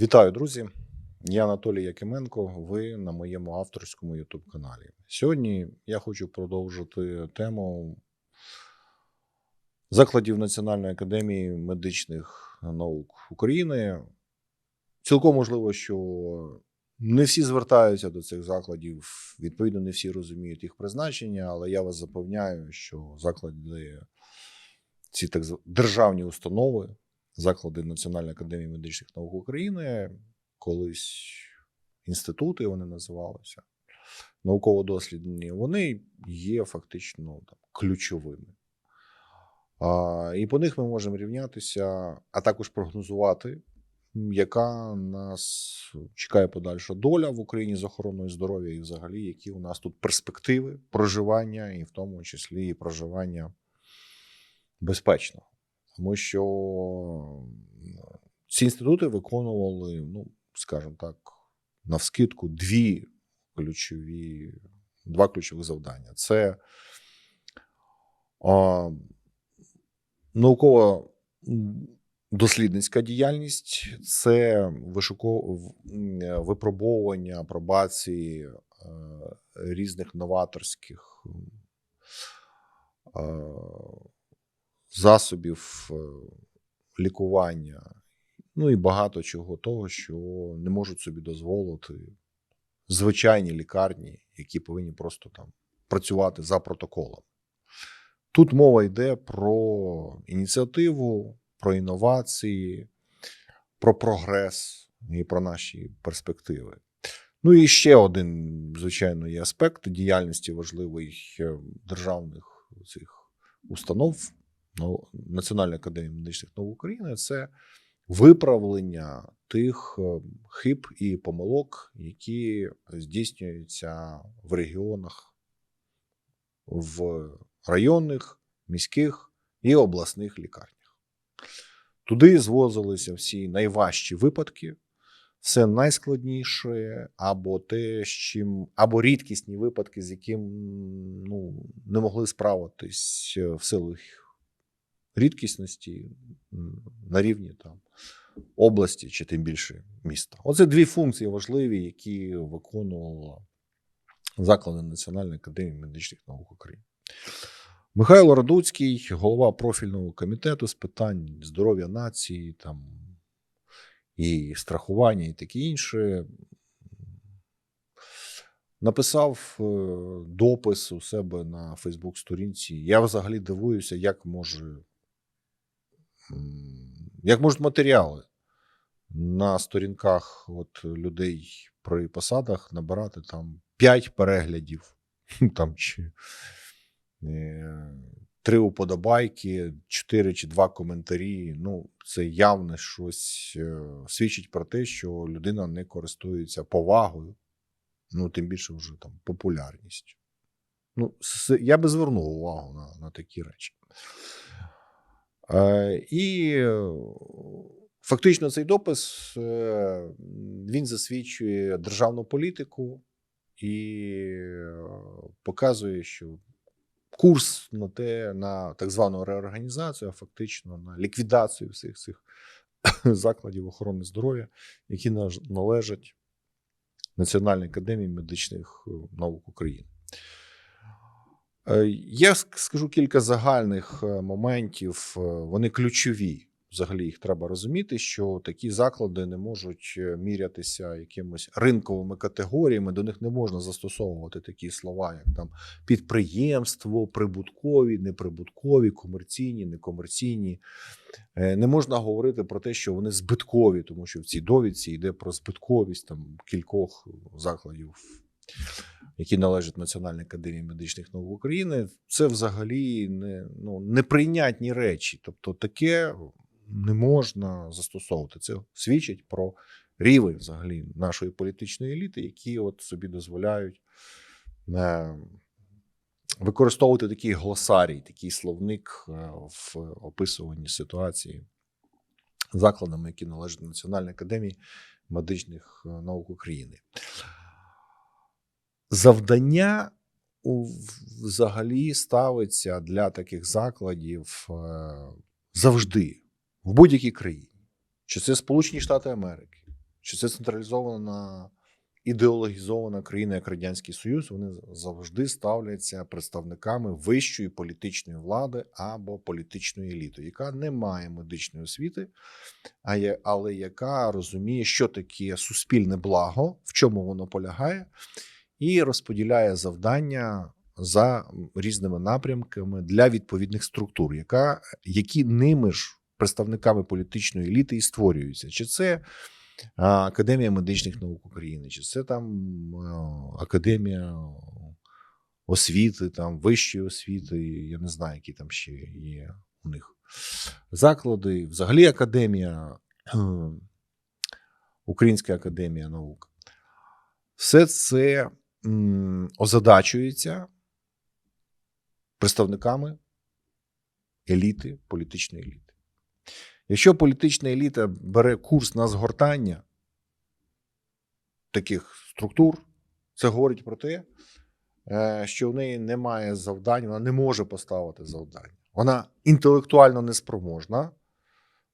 Вітаю, друзі! Я Анатолій Якименко. Ви на моєму авторському youtube каналі. Сьогодні я хочу продовжити тему закладів Національної академії медичних наук України. Цілком можливо, що не всі звертаються до цих закладів, відповідно, не всі розуміють їх призначення, але я вас запевняю, що заклади, ці так державні установи, заклади Національної академії медичних наук України, колись інститути вони називалися, науково-дослідні, вони є фактично там, ключовими. А, і по них ми можемо рівнятися, а також прогнозувати, яка нас чекає подальша доля в Україні з охороною здоров'я, і взагалі, які у нас тут перспективи проживання, і в тому числі і проживання безпечного. Тому що ці інститути виконували, ну, скажімо так, навскидку дві ключові, два ключові завдання. Це а, наукова дослідницька діяльність, це вишуко- в- випробовування апробації е, різних новаторських м, е, засобів е, лікування, ну і багато чого того, що не можуть собі дозволити звичайні лікарні, які повинні просто там працювати за протоколом. Тут мова йде про ініціативу, про інновації, про прогрес і про наші перспективи. Ну і ще один, звичайно, є аспект діяльності важливих е, державних цих установ Національної академії медичних наук України це виправлення тих е, хиб і помилок, які здійснюються в регіонах, в районних, міських і обласних лікарнях. Туди звозилися всі найважчі випадки, все найскладніше, або те, з чим, або рідкісні випадки, з яким ну, не могли справитись е, в силу їх рідкісності на рівні там, області чи тим більше міста. Оце дві функції важливі, які виконувала заклади Національної академії медичних наук України. Михайло Радуцький, голова профільного комітету з питань здоров'я нації, там, і страхування, і таке інше, написав е, допис у себе на Фейсбук-сторінці. Я взагалі дивуюся, як може як можуть матеріали на сторінках от людей при посадах набирати там 5 переглядів, там чи е, три уподобайки, 4 чи 2 коментарі. Ну, це явно щось е, свідчить про те, що людина не користується повагою, ну, тим більше вже там популярністю. Ну, я би звернув увагу на, на такі речі. Е, і е, фактично цей допис е, він засвідчує державну політику і показує, що курс на те, на так звану реорганізацію, а фактично на ліквідацію всіх цих закладів охорони здоров'я, які належать Національній академії медичних наук України. Е, Я скажу кілька загальних е, моментів. е, Вони ключові. Взагалі їх треба розуміти, що такі заклади не можуть мірятися якимось ринковими категоріями. До них не можна застосовувати такі слова, як там підприємство, прибуткові, неприбуткові, комерційні, некомерційні. Не можна говорити про те, що вони збиткові, тому що в цій довідці йде про збитковість там кількох закладів які належать Національній академії медичних наук України, це взагалі не, ну, неприйнятні речі. Тобто таке не можна застосовувати. Це свідчить про рівень взагалі нашої політичної еліти, які от собі дозволяють е, використовувати такий глосарій, такий словник е, в описуванні ситуації закладами, які належать Національній академії медичних е, наук України завдання взагалі ставиться для таких закладів е, завжди в будь-якій країні. Чи це Сполучені Штати Америки, Чи це централізована ідеологізована країна, як Радянський Союз, вони завжди ставляться представниками вищої політичної влади або політичної еліти, яка не має медичної освіти, але яка розуміє, що таке суспільне благо, в чому воно полягає, і розподіляє завдання за різними напрямками для відповідних структур, яка, які ними ж представниками політичної еліти і створюються. Чи це Академія медичних наук України, чи це там Академія освіти, там вищої освіти, я не знаю, які там ще є у них заклади, взагалі Академія, Українська академія наук. Все це озадачується представниками еліти, політичної еліти. Якщо політична еліта бере курс на згортання таких структур, це говорить про те, е, що в неї немає завдань, вона не може поставити завдання. Вона інтелектуально неспроможна,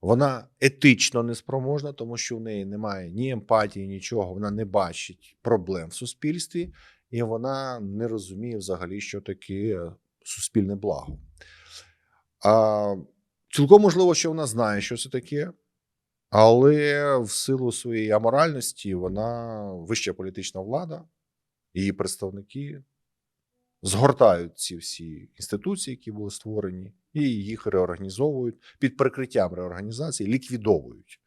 вона етично неспроможна, тому що в неї немає ні емпатії, нічого, вона не бачить проблем в суспільстві, і вона не розуміє взагалі, що таке суспільне благо. А, цілком можливо, що вона знає, що це таке, але в силу своєї аморальності вона вища політична влада, її представники згортають ці всі інституції, які були створені, і їх реорганізовують під прикриттям реорганізації, ліквідовують.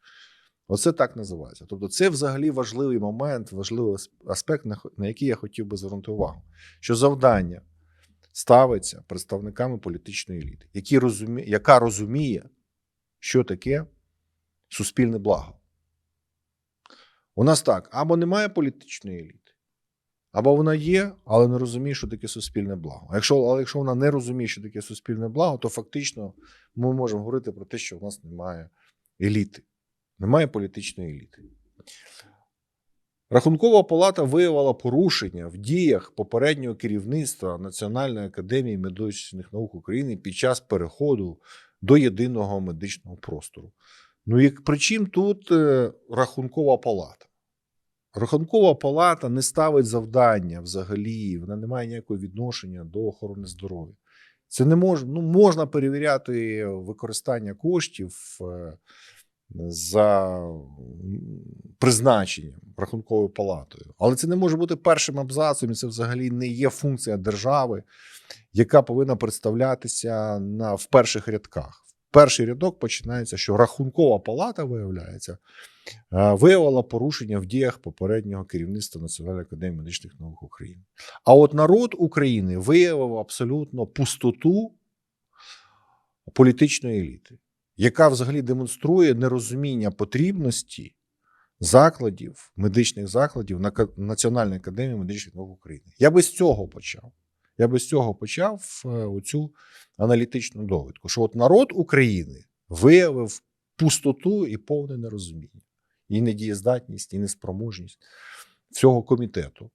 Оце так називається. Тобто, це взагалі важливий момент, важливий аспект, на який я хотів би звернути увагу. Що завдання ставиться представниками політичної еліти, які розумі... яка розуміє, що таке суспільне благо. У нас так: або немає політичної еліти, або вона є, але не розуміє, що таке суспільне благо. А якщо, але якщо вона не розуміє, що таке суспільне благо, то фактично ми можемо говорити про те, що в нас немає еліти, немає політичної еліти. Рахункова палата виявила порушення в діях попереднього керівництва Національної академії медичних наук України під час переходу до єдиного медичного простору. Ну, як причин тут е, рахункова палата. Рахункова палата не ставить завдання взагалі, вона не має ніякого відношення до охорони здоров'я. Це не мож, ну, можна перевіряти використання коштів е, за призначенням рахунковою палатою. Але це не може бути першим абзацом, і це взагалі не є функція держави, яка повинна представлятися на, в перших рядках. Перший рядок починається, що рахункова палата виявляється, е, виявила порушення в діях попереднього керівництва Національної академії медичних наук України. А от народ України виявив абсолютно пустоту політичної еліти, яка взагалі демонструє нерозуміння потрібності закладів, медичних закладів на Національної академії медичних наук України. Я би з цього почав. Я би з цього почав е, оцю аналітичну довідку, що от народ України виявив пустоту і повне нерозуміння, і недієздатність, і неспроможність цього комітету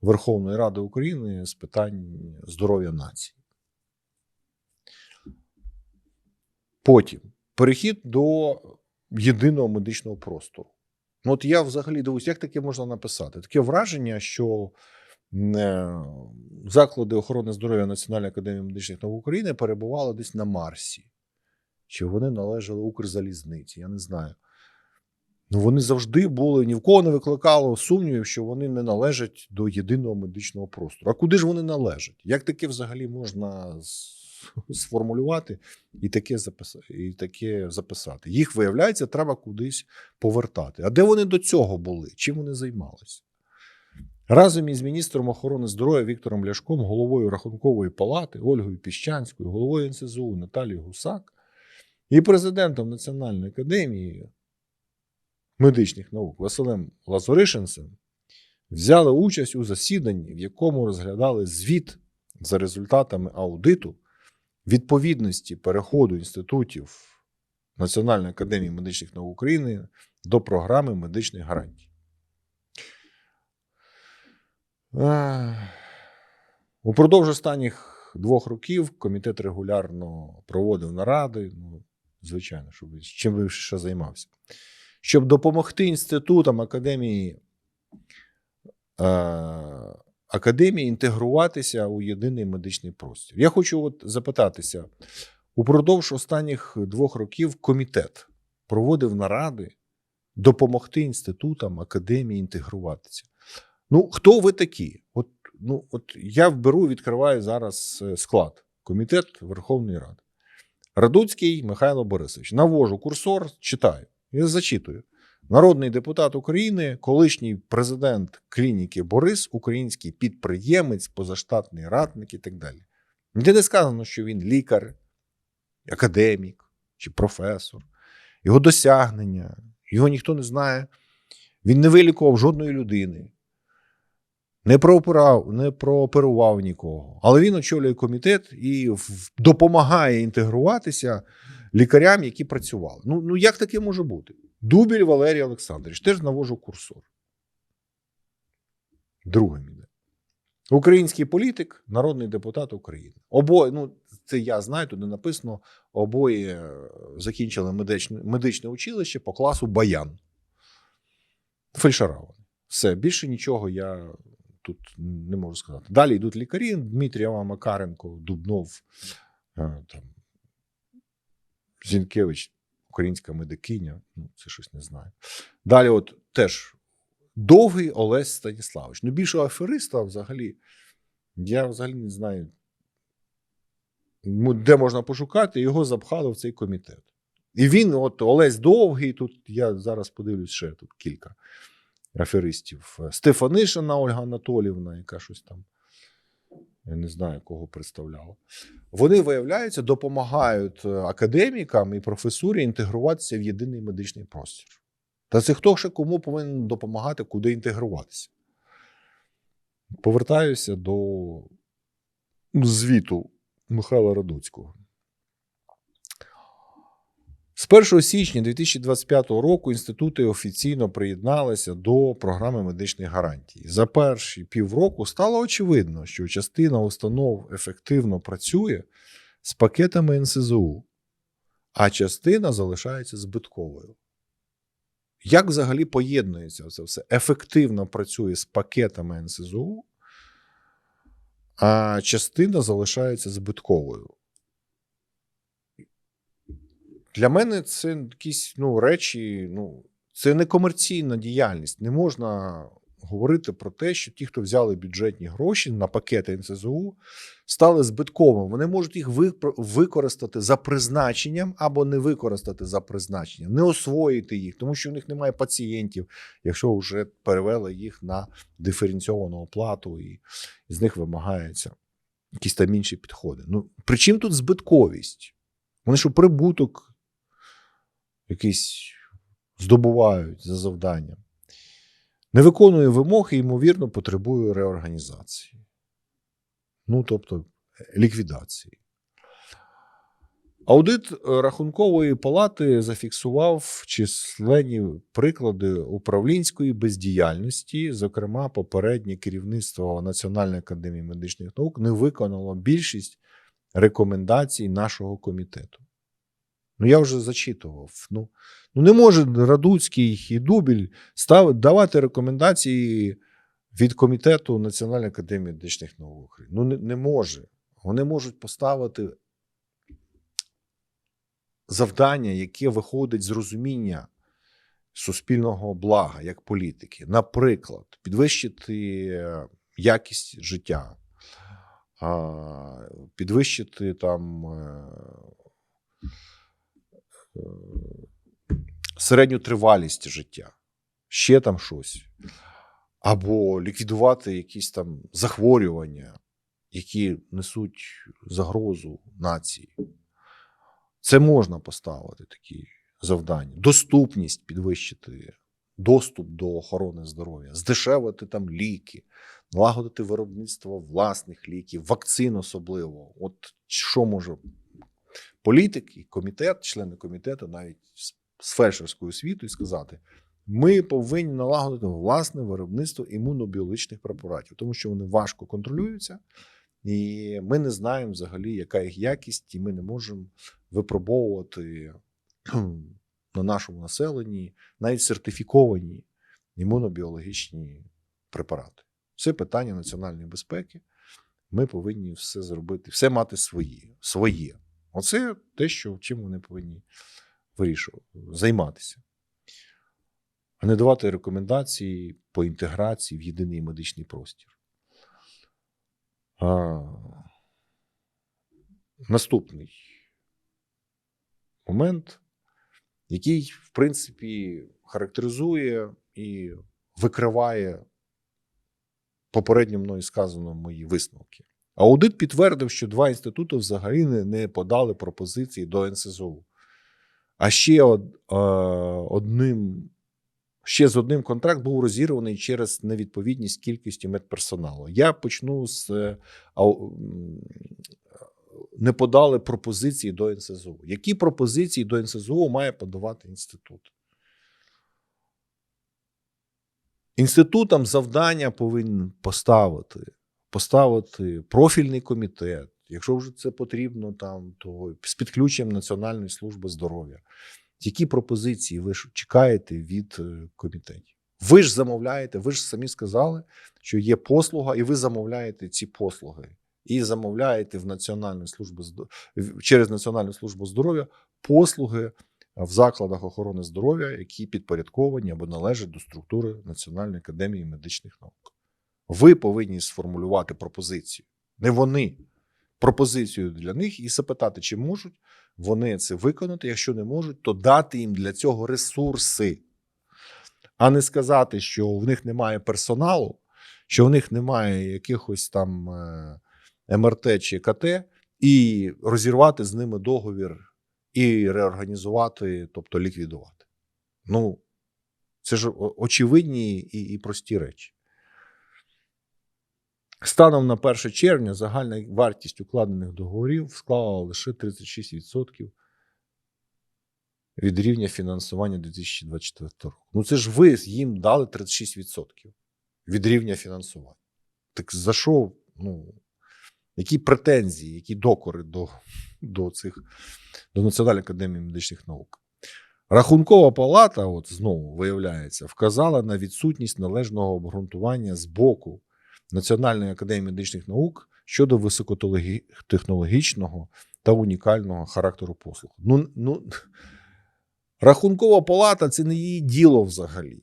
Верховної Ради України з питань здоров'я нації. Потім перехід до єдиного медичного простору. Ну, от я взагалі дивуюсь, як таке можна написати? Таке враження, що заклади охорони здоров'я Національної академії медичних наук України перебували десь на Марсі. Чи вони належали Укрзалізниці? Я не знаю. Ну, вони завжди були, ні в кого не викликало сумнівів, що вони не належать до єдиного медичного простору. А куди ж вони належать? Як таке взагалі можна сформулювати і таке, записати, і таке записати? Їх, виявляється, треба кудись повертати. А де вони до цього були? Чим вони займалися? Разом із міністром охорони здоров'я Віктором Ляшком, головою Рахункової палати Ольгою Піщанською, головою НСЗУ Наталією Гусак і президентом Національної академії медичних наук Василем Лазоришинцем взяли участь у засіданні, в якому розглядали звіт за результатами аудиту відповідності переходу інститутів Національної академії медичних наук України до програми медичних гарантій. Упродовж останніх двох років комітет регулярно проводив наради. Ну, звичайно, щоб чим би ще займався. щоб допомогти інститутам академії, е, академії інтегруватися у єдиний медичний простір. Я хочу от запитатися: упродовж останніх двох років комітет проводив наради допомогти інститутам, академії інтегруватися. Ну, хто ви такі? От, ну, от я беру, відкриваю зараз е, склад комітет Верховної Ради. Радуцький Михайло Борисович. Навожу курсор, читаю. Я зачитую. Народний депутат України, колишній президент клініки Борис, український підприємець, позаштатний радник і так далі. Ніде не сказано, що він лікар, академік чи професор, його досягнення, його ніхто не знає. Він не вилікував жодної людини, не прооперував, не прооперував нікого. Але він очолює комітет і допомагає інтегруватися лікарям, які працювали. Ну, ну як таке може бути? Дубіль Валерій Олександрович, теж навожу курсор. Другим іде. Український політик, народний депутат України. Обоє, ну це я знаю, не написано. Обоє е, закінчили медичне, медичне училище по класу Баян. Фельдшера. Все, більше нічого я тут не можу сказати. Далі йдуть лікарі: Дмитрієва, Макаренко, Дубнов, е, там, Зінкевич, українська медикиня. Ну, це щось не знаю. Далі, от теж довгий Олесь Станіславович. Ну, більшого афериста взагалі. Я взагалі не знаю, де можна пошукати, його запхали в цей комітет. І він, от Олесь Довгий, тут я зараз подивлюсь ще тут кілька аферистів. Стефанишина Ольга Анатолівна, яка щось там, я не знаю, кого представляла. Вони, виявляється, допомагають е, академікам і професурі інтегруватися в єдиний медичний простір. Та це хто ще кому повинен допомагати, куди інтегруватися? Повертаюся до звіту Михайла Радуцького. З 1 січня 2025 року інститути офіційно приєдналися до програми медичних гарантій. За перші півроку стало очевидно, що частина установ ефективно працює з пакетами НСЗУ, а частина залишається збитковою. Як взагалі поєднується це все? Ефективно працює з пакетами НСЗУ, а частина залишається збитковою. Для мене це якісь ну, речі, ну, це не комерційна діяльність. Не можна говорити про те, що ті, хто взяли бюджетні гроші на пакети НСЗУ, стали збитковими. Вони можуть їх використати за призначенням або не використати за призначенням, не освоїти їх, тому що в них немає пацієнтів, якщо вже перевели їх на диференційовану оплату, і з них вимагаються якісь там інші підходи. Ну, при чим тут збитковість? Вони що прибуток якийсь здобувають за завданням. Не виконує вимог і, ймовірно, потребує реорганізації. Ну, тобто ліквідації. Аудит рахункової палати зафіксував численні приклади управлінської бездіяльності. Зокрема, попереднє керівництво Національної академії медичних наук не виконало більшість рекомендацій нашого комітету. Ну, я вже зачитував. Ну, ну не може Радуцький і Дубіль став, давати рекомендації від комітету Національної академії медичних наук України. Ну, не, не може. Вони можуть поставити завдання, яке виходить з розуміння суспільного блага як політики. Наприклад, підвищити е, якість життя, підвищити там. Е, середню тривалість життя, ще там щось, або ліквідувати якісь там захворювання, які несуть загрозу нації. Це можна поставити такі завдання. Доступність підвищити, доступ до охорони здоров'я, здешевити там ліки, налагодити виробництво власних ліків, вакцин особливо. От що може політик і комітет, члени комітету, навіть з- фельдшерською освітою сказати: ми повинні налагодити власне виробництво імунобіологічних препаратів, тому що вони важко контролюються, і ми не знаємо взагалі, яка їх якість, і ми не можемо випробовувати на нашому населенні навіть сертифіковані імунобіологічні препарати. Це питання національної безпеки. Ми повинні все зробити, все мати своє. своє. Оце те, що, чим вони повинні вирішувати, займатися. А не давати рекомендації по інтеграції в єдиний медичний простір. А, наступний момент, який, в принципі, характеризує і викриває попередньо мною сказано мої висновки. Аудит підтвердив, що два інститути взагалі не, подали пропозиції до НСЗУ. А ще е, одним, ще з одним контракт був розірваний через невідповідність кількості медперсоналу. Я почну з е, не подали пропозиції до НСЗУ. Які пропозиції до НСЗУ має подавати інститут? Інститутам завдання повинен поставити, поставити профільний комітет. Якщо вже це потрібно, там, то з підключенням Національної служби здоров'я. Які пропозиції ви ж чекаєте від е, комітетів? Ви ж замовляєте, ви ж самі сказали, що є послуга, і ви замовляєте ці послуги. І замовляєте в Національну службу через Національну службу здоров'я послуги в закладах охорони здоров'я, які підпорядковані або належать до структури Національної академії медичних наук. Ви повинні сформулювати пропозицію, не вони. Пропозицію для них і запитати, чи можуть вони це виконати. Якщо не можуть, то дати їм для цього ресурси, а не сказати, що в них немає персоналу, що в них немає якихось там е, МРТ чи КТ, і розірвати з ними договір і реорганізувати, тобто ліквідувати. Ну, це ж очевидні і, і прості речі. Станом на 1 червня загальна вартість укладених договорів склала лише 36% від рівня фінансування 2024 року. Ну це ж ви їм дали 36% від рівня фінансування. Так за що? Ну, які претензії, які докори до, до цих до Національної академії медичних наук? Рахункова палата, от знову виявляється, вказала на відсутність належного обґрунтування з боку Національної академії медичних наук щодо високотехнологічного та унікального характеру послуг. Ну, ну, рахункова палата це не її діло взагалі.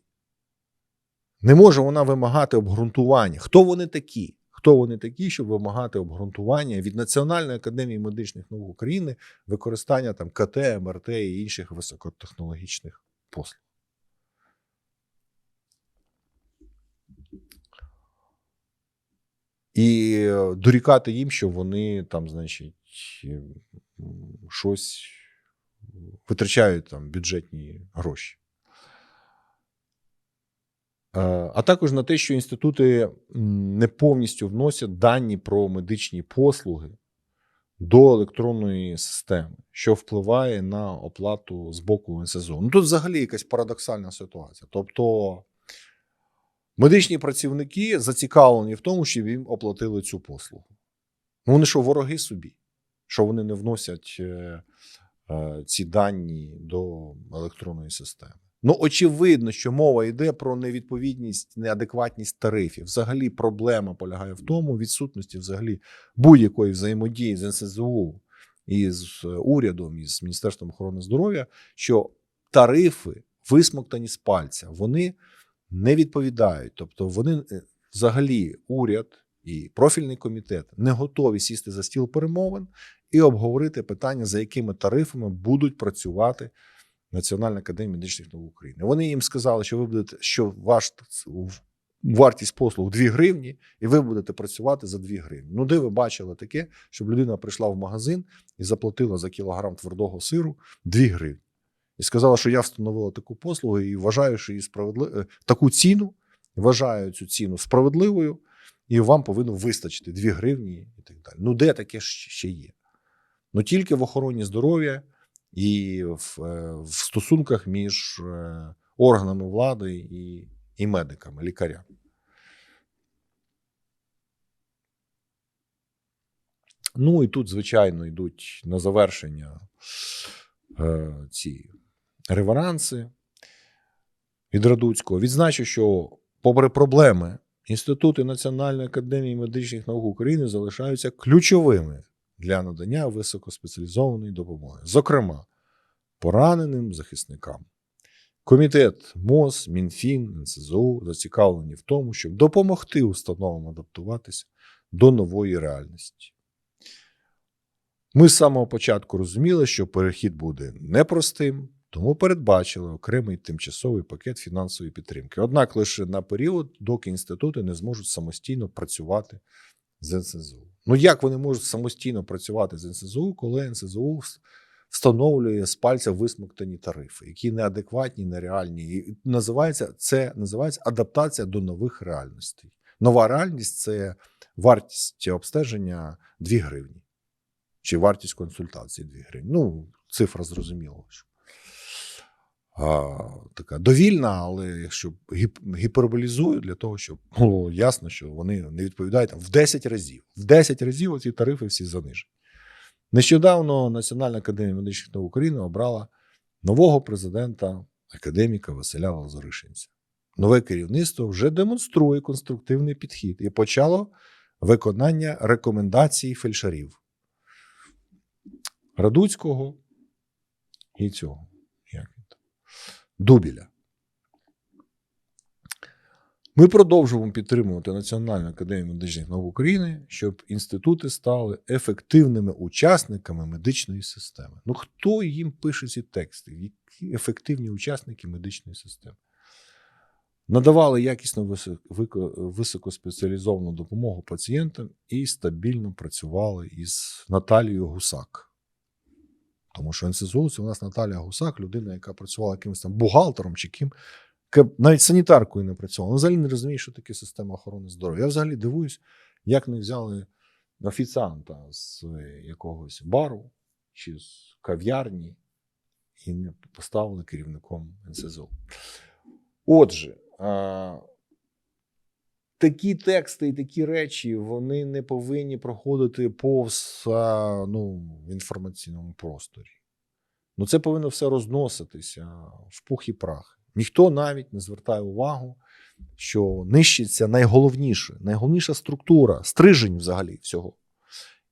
Не може вона вимагати обґрунтування. Хто вони такі? Хто вони такі, щоб вимагати обґрунтування від Національної академії медичних наук України використання там КТ, МРТ і інших високотехнологічних послуг? І е, дорікати їм, що вони там, значить, щось витрачають там бюджетні гроші. Е, А також на те, що інститути не повністю вносять дані про медичні послуги до електронної системи, що впливає на оплату з боку НСЗУ. Ну тут взагалі якась парадоксальна ситуація. Тобто медичні працівники зацікавлені в тому, щоб їм оплатили цю послугу. Ну, вони що, вороги собі, що вони не вносять е, е, ці дані до електронної системи. Ну, очевидно, що мова йде про невідповідність, неадекватність тарифів. Взагалі, проблема полягає в тому, відсутності взагалі будь-якої взаємодії з НСЗУ і з е, урядом, і з Міністерством охорони здоров'я, що тарифи висмоктані з пальця, вони не відповідають. Тобто, вони е, взагалі уряд і профільний комітет не готові сісти за стіл перемовин і обговорити питання, за якими тарифами будуть працювати Національна академія медичних наук України. Вони їм сказали, що ви будете, що ваш вартість послуг 2 гривні, і ви будете працювати за 2 гривні. Ну, де ви бачили таке, щоб людина прийшла в магазин і заплатила за кілограм твердого сиру 2 гривні. І сказала, що я встановила таку послугу і вважаю, що її справедли... е, таку ціну, вважаю цю ціну справедливою, і вам повинно вистачити 2 гривні і так далі. Ну, де таке ще ще є? Ну тільки в охороні здоров'я і в, е, в стосунках між е, органами влади і, і медиками, лікарями. Ну і тут, звичайно, йдуть на завершення е, ці реверанси від Радуцького. Відзначу, що, попри проблеми, інститути Національної академії медичних наук України залишаються ключовими для надання високоспеціалізованої допомоги, зокрема, пораненим захисникам. Комітет МОЗ, Мінфін, НСЗУ зацікавлені в тому, щоб допомогти установам адаптуватися до нової реальності. Ми з самого початку розуміли, що перехід буде непростим, тому передбачили окремий тимчасовий пакет фінансової підтримки. Однак лише на період, доки інститути не зможуть самостійно працювати з НСЗУ. Ну як вони можуть самостійно працювати з НСЗУ, коли НСЗУ встановлює з пальця висмоктані тарифи, які неадекватні, нереальні. І називається це називається адаптація до нових реальностей. Нова реальність це вартість обстеження 2 гривні. Чи вартість консультації 2 гривні. Ну, цифра зрозуміла. А, така довільна, але якщо гіп- гіперболізую для того, щоб було ясно, що вони не відповідають там, в 10 разів. В 10 разів оці тарифи всі занижені. Нещодавно Національна академія медичних наук України обрала нового президента академіка Василя Лазаришинця. Нове керівництво вже демонструє конструктивний підхід і почало виконання рекомендацій фельдшерів Радуцького і цього. Дубіля. Ми продовжуємо підтримувати Національну академію медичних наук України, щоб інститути стали ефективними учасниками медичної системи. Ну хто їм пише ці тексти? Які ефективні учасники медичної системи? Надавали якісно високоспеціалізовану допомогу пацієнтам і стабільно працювали із Наталією Гусак. Тому що НСЗУ це у нас Наталія Гусак, людина, яка працювала якимось там бухгалтером чи ким, навіть санітаркою не працювала. Вона взагалі не розуміє, що таке система охорони здоров'я. Я взагалі дивуюсь, як не взяли офіціанта з якогось бару чи з кав'ярні і не поставили керівником НСЗУ. Отже, такі тексти і такі речі вони не повинні проходити повз ну, інформаційному просторі. Ну, це повинно все розноситися в пух і прах. Ніхто навіть не звертає увагу, що нищиться найголовніше, найголовніша структура, стрижень взагалі всього.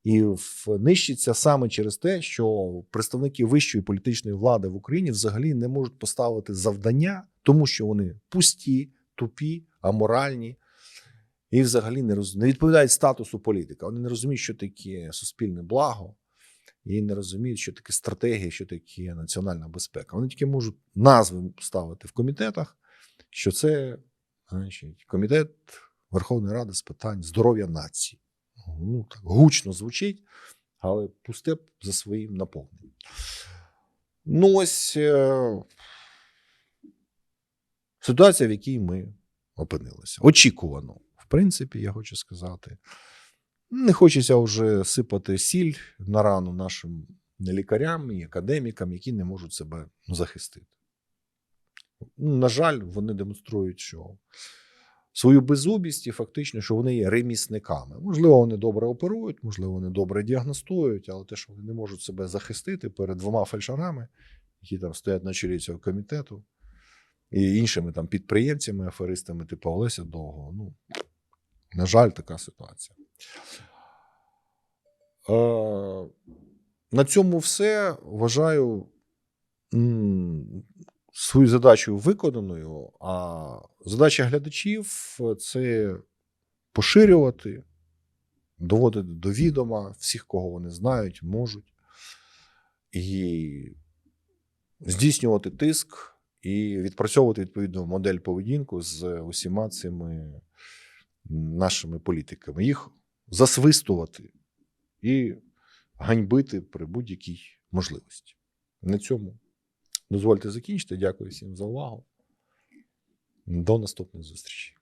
І нищиться саме через те, що представники вищої політичної влади в Україні взагалі не можуть поставити завдання, тому що вони пусті, тупі, аморальні і взагалі не, роз... не відповідають статусу політика. Вони не розуміють, що таке суспільне благо, і не розуміють, що таке стратегія, що таке національна безпека. Вони тільки можуть назви ставити в комітетах, що це значить, комітет Верховної Ради з питань здоров'я нації. Ну, так гучно звучить, але пусте за своїм наповненням. Ну, ось е, ситуація, в якій ми опинилися. Очікувано, в принципі, я хочу сказати. Не хочеться вже сипати сіль на рану нашим лікарям і академікам, які не можуть себе захистити. На жаль, вони демонструють, що свою беззубість і фактично, що вони є ремісниками. Можливо, вони добре оперують, можливо, вони добре діагностують, але те, що вони не можуть себе захистити перед двома фельдшерами, які там стоять на чолі цього комітету, і іншими там підприємцями, аферистами, типу Олеся Довго. Ну, на жаль, така ситуація. Е, на цьому все вважаю свою задачу виконаною. А задача глядачів це поширювати, доводити до відома всіх, кого вони знають, можуть, і здійснювати тиск і відпрацьовувати відповідну модель поведінку з усіма цими нашими політиками. Їх засвистувати і ганьбити при будь-якій можливості. На цьому дозвольте закінчити. Дякую всім за увагу. До наступних зустрічей.